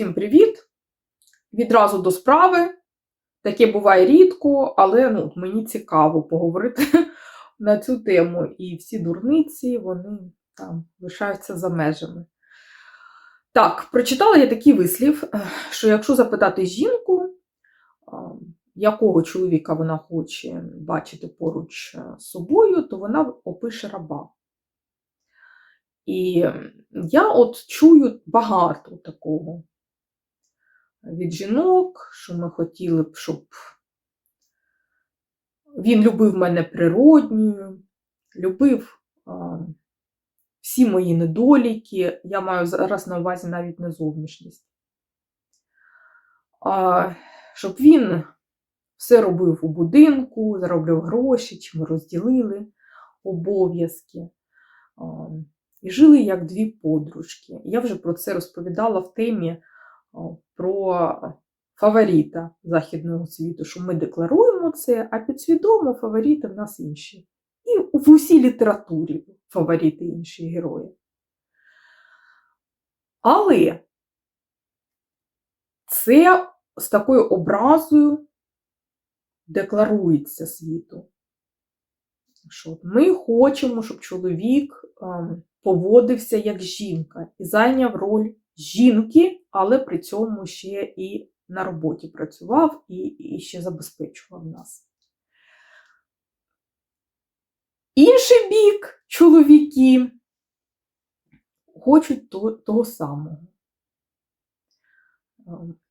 Всім привіт! Відразу до справи. Таке буває рідко, але ну, мені цікаво поговорити на цю тему. І всі дурниці вони там лишаються за межами. Так, прочитала я такий вислів, що якщо запитати жінку, якого чоловіка вона хоче бачити поруч з собою, то вона опише раба. І я от чую багато такого від жінок, що ми хотіли б, щоб він любив мене природньою, любив а, всі мої недоліки. Я маю зараз на увазі навіть не зовнішність. А, щоб він все робив у будинку, заробляв гроші, чи ми розділили обов'язки. І жили як дві подружки. Я вже про це розповідала в темі про фаворита західного світу, що ми декларуємо це, а підсвідомо фаворити в нас інші. І в усій літературі фаворити інші герої. Але це з такою образою декларується світу. Що Ми хочемо, щоб чоловік поводився як жінка і зайняв роль жінки, але при цьому ще і на роботі працював і, і ще забезпечував нас. Інший бік чоловіки хочуть того, того самого.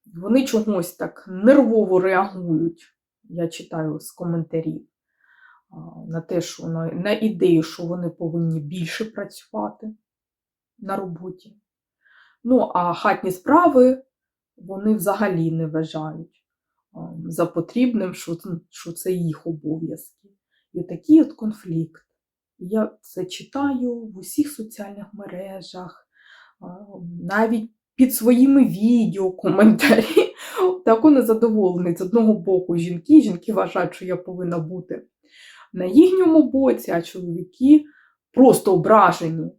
Вони чогось так нервово реагують, я читаю з коментарів, на те, що на, на ідею, що вони повинні більше працювати на роботі. Ну, а хатні справи вони взагалі не вважають за потрібним, що, це їх обов'язки. І такий от конфлікт. Я це читаю в усіх соціальних мережах, навіть під своїми відео, коментарі. Тако незадоволений. З одного боку, жінки, жінки вважають, що я повинна бути на їхньому боці, а чоловіки просто ображені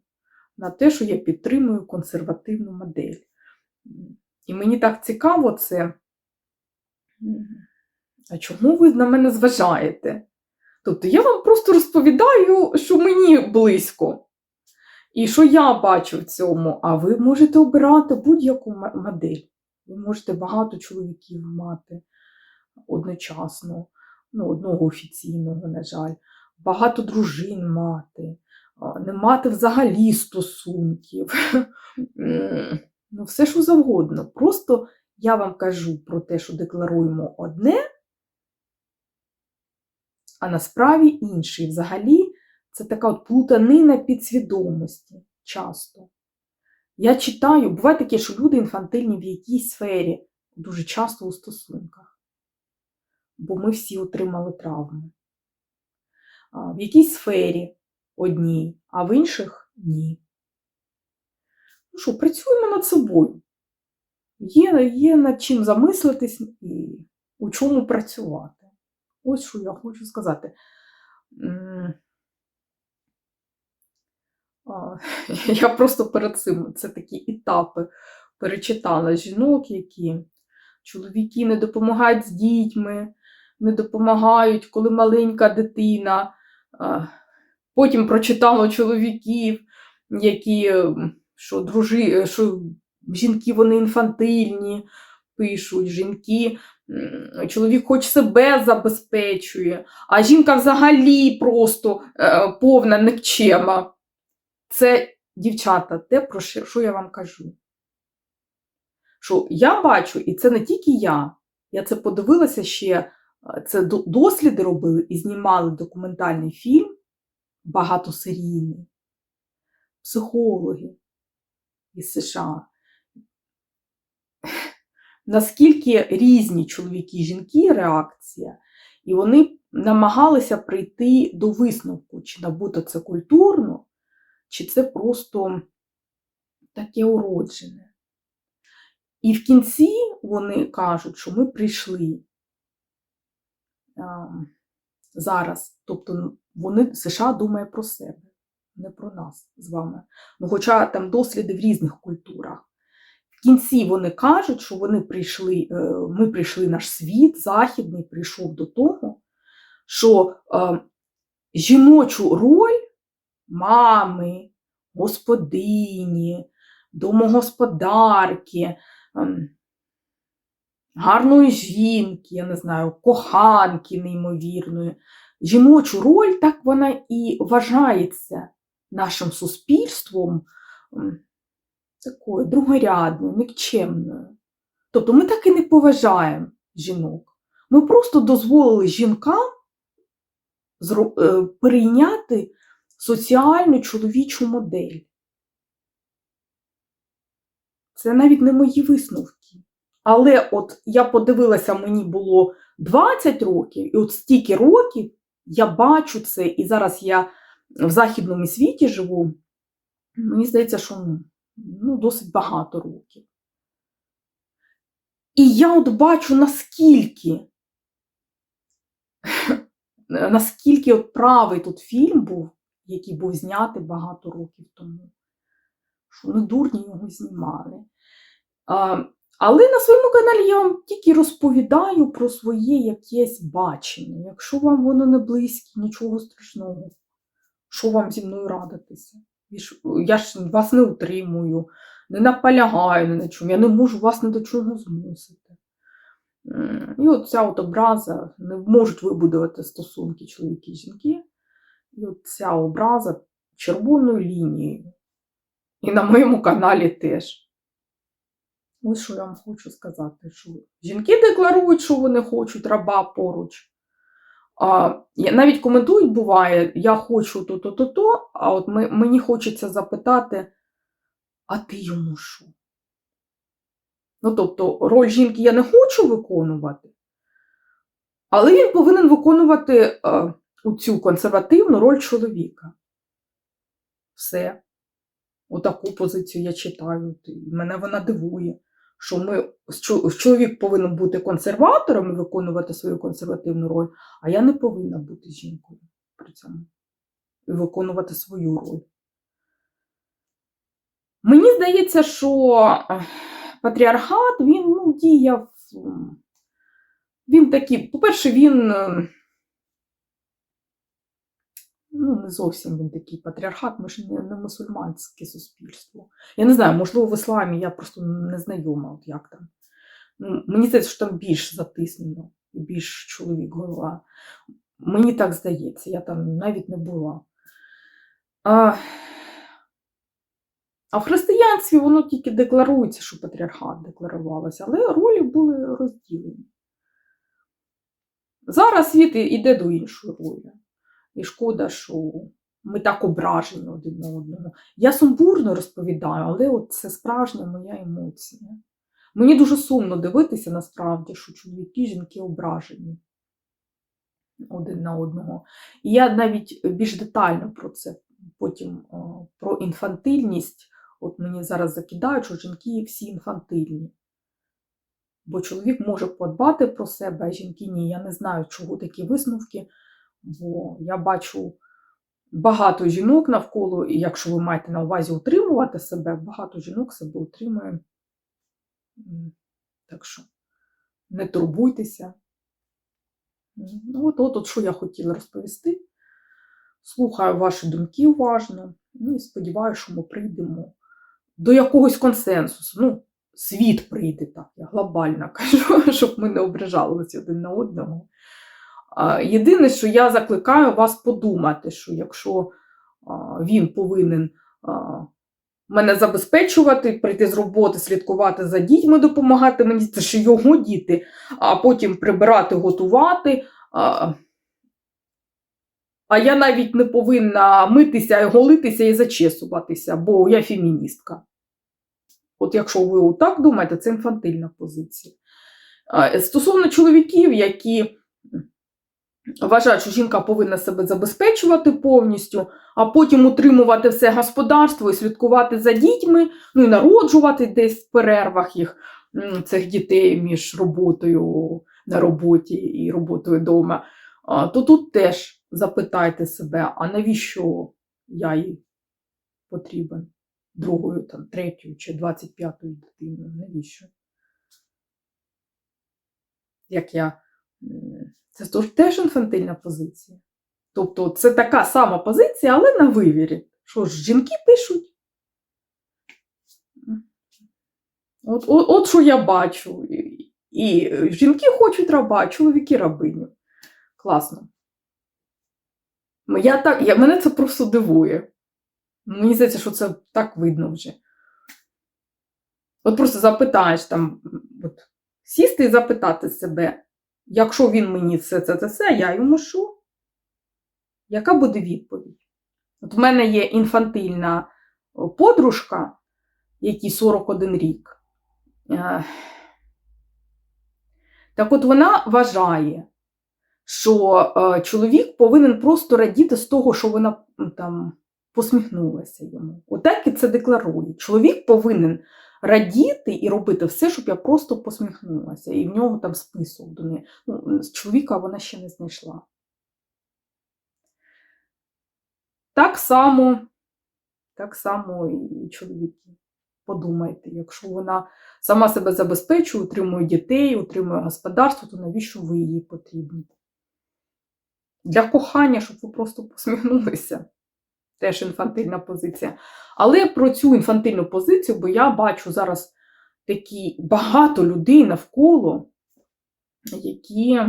на те, що я підтримую консервативну модель. І мені так цікаво це. А чому ви на мене зважаєте? Тобто я вам просто розповідаю, що мені близько. І що я бачу в цьому, а ви можете обирати будь-яку модель. Ви можете багато чоловіків мати одночасно, ну, одного офіційного, на жаль, багато дружин мати, не мати взагалі стосунків. Ну, все, що завгодно. Просто я вам кажу про те, що декларуємо одне, а насправді інше. І взагалі це така от плутанина підсвідомості часто. Я читаю, буває таке, що люди інфантильні в якійсь сфері, дуже часто у стосунках. Бо ми всі отримали травми. В якійсь сфері одній, а в інших ні. Ну що, працюємо над собою. Є, Є над чим замислитись і у чому працювати. Ось що я хочу сказати. Я просто перед цим це такі етапи перечитала жінок, які чоловіки не допомагають з дітьми, не допомагають, коли маленька дитина. Потім прочитала чоловіків, які що дружи, що жінки вони інфантильні, пишуть жінки. Чоловік хоч себе забезпечує, а жінка взагалі просто е, повна никчема. Це, дівчата, те, про що, я вам кажу. Що я бачу, і це не тільки я, я це подивилася ще, е, це досліди робили і знімали документальний фільм багатосерійний, психологи із США. Наскільки різні чоловіки і жінки реакція, і вони намагалися прийти до висновку, чи набуто це культурно, чи це просто таке уроджене. І в кінці вони кажуть, що ми прийшли а, зараз. Тобто вони США думає про себе, не про нас з вами. Ну, Хоча там досліди в різних культурах. В кінці вони кажуть, що вони прийшли, е, ми прийшли, наш світ західний прийшов до того, що е, жіночу роль мами, господині, домогосподарки, ем, гарної жінки, я не знаю, коханки неймовірної. Жіночу роль так вона і вважається нашим суспільством такою другорядною, нікчемною. Тобто ми так і не поважаємо жінок. Ми просто дозволили жінкам е, соціальну чоловічу модель. Це навіть не мої висновки. Але от я подивилася, мені було 20 років, і от стільки років я бачу це, і зараз я в західному світі живу. Мені здається, що ну, ну, досить багато років. І я от бачу, наскільки, наскільки от правий тут фільм був, який був знятий багато років тому, що не дурні його знімали. Але на своєму каналі я вам тільки розповідаю про своє якесь бачення. Якщо вам воно не близьке, нічого страшного. Що вам зі мною радитися? Я ж вас не утримую, не наполягаю ні на чому, я не можу вас ні до чого змусити. І от ця от образа не можуть вибудувати стосунки чоловіки і жінки. І от ця образа червоною лінією. І на моєму каналі теж. Ось що я вам хочу сказати, що жінки декларують, що вони хочуть раба поруч. А, навіть коментують буває, я хочу то-то, то-то, а от мені хочеться запитати, а ти йому що? Ну, тобто, роль жінки я не хочу виконувати, але він повинен виконувати е, цю консервативну роль чоловіка. Все. Отаку позицію я читаю. Мене вона дивує, що ми, чоловік повинен бути консерватором і виконувати свою консервативну роль, а я не повинна бути жінкою при цьому і виконувати свою роль. Мені здається, що е, патріархат він ну, діяв. Він такий, по-перше, він. е, Не зовсім він такий патріархат, ми ж не, не мусульманське суспільство. Я не знаю, можливо, в ісламі я просто не знайома, от як там. Ну, мені здається, що там більш затиснено, більш чоловік голова. Мені так здається, я там навіть не була. А, а в християнстві воно тільки декларується, що патріархат декларувалося, але ролі були розділені. Зараз світ іде до іншої ролі. І шкода, що ми так ображені один на одного. Я сумбурно розповідаю, але от це справжня моя емоція. Мені дуже сумно дивитися насправді, що чоловіки жінки ображені один на одного. І я навіть більш детально про це потім про інфантильність. От мені зараз закидають, що жінки всі інфантильні. Бо чоловік може подбати про себе, а жінки ні. Я не знаю, чого такі висновки, бо я бачу багато жінок навколо, і якщо ви маєте на увазі утримувати себе, багато жінок себе утримує. Так що не турбуйтеся. Ну, от, от, от що я хотіла розповісти. Слухаю ваші думки уважно. Ну, і сподіваюся, що ми прийдемо до якогось консенсусу. Ну, світ прийде так, я глобально кажу, щоб ми не ображалися один на одного. Єдине, що я закликаю вас подумати, що якщо він повинен мене забезпечувати, прийти з роботи, слідкувати за дітьми, допомагати мені, це ж його діти, а потім прибирати, готувати. А, я навіть не повинна митися, голитися і зачесуватися, бо я феміністка. От якщо ви отак думаєте, це інфантильна позиція. Стосовно чоловіків, які вважають, що жінка повинна себе забезпечувати повністю, а потім утримувати все господарство і слідкувати за дітьми, ну і народжувати десь в перервах їх цих дітей між роботою на роботі і роботою вдома, то тут теж запитайте себе, а навіщо я їй потрібен? другою, там, третьою чи 25-ю дитиною. Навіщо? Як я. Це теж інфантильна позиція. Тобто це така сама позиція, але на вивірі. Що ж, жінки пишуть? От, от, от що я бачу. І, і жінки хочуть раба, чоловіки рабиню. Класно. Я так, я, мене це просто дивує. Мені здається, що це так видно вже. От просто запитаєш там, от, сісти і запитати себе, якщо він мені все це, це, це, я йому що? Яка буде відповідь? От в мене є інфантильна подружка, якій 41 рік. Е, Так от вона вважає, що е, чоловік повинен просто радіти з того, що вона там посміхнулася йому. Отак і це декларує. Чоловік повинен радіти і робити все, щоб я просто посміхнулася. І в нього там список до неї. Ну, чоловіка вона ще не знайшла. Так само, так само і чоловіки. Подумайте, якщо вона сама себе забезпечує, утримує дітей, утримує господарство, то навіщо ви їй потрібні? Для кохання, щоб ви просто посміхнулися. Теж інфантильна позиція. Але про цю інфантильну позицію, бо я бачу зараз такі багато людей навколо, які,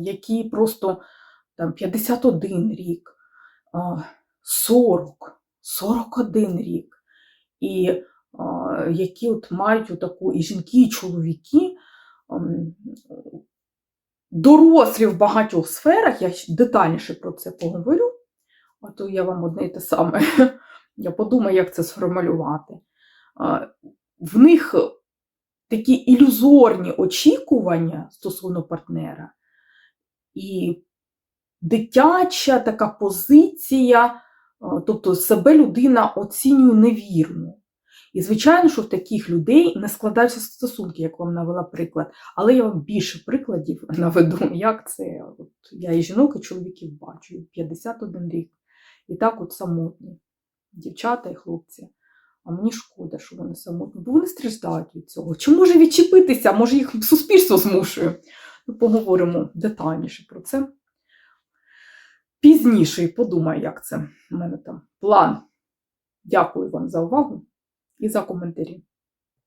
які просто там 51 рік, 40, 41 рік. І які от мають таку і жінки, і чоловіки, ем, дорослі в багатьох сферах, я детальніше про це поговорю, а то я вам одне і те саме. Я подумаю, як це сформулювати. В них такі ілюзорні очікування стосовно партнера, і дитяча така позиція, тобто себе людина оцінює невірно. І, звичайно, що в таких людей не складаються стосунки, як вам навела приклад. Але я вам більше прикладів наведу, як це. От я і жінок, і чоловіків бачу, і 51 рік. І так от самотні. Дівчата і хлопці. А мені шкода, що вони самотні, бо вони страждають від цього. Чи може відчепитися, може їх суспільство змушує? Ну, поговоримо детальніше про це. Пізніше і подумаю, як це. в мене там план. Дякую вам за увагу і за коментарі.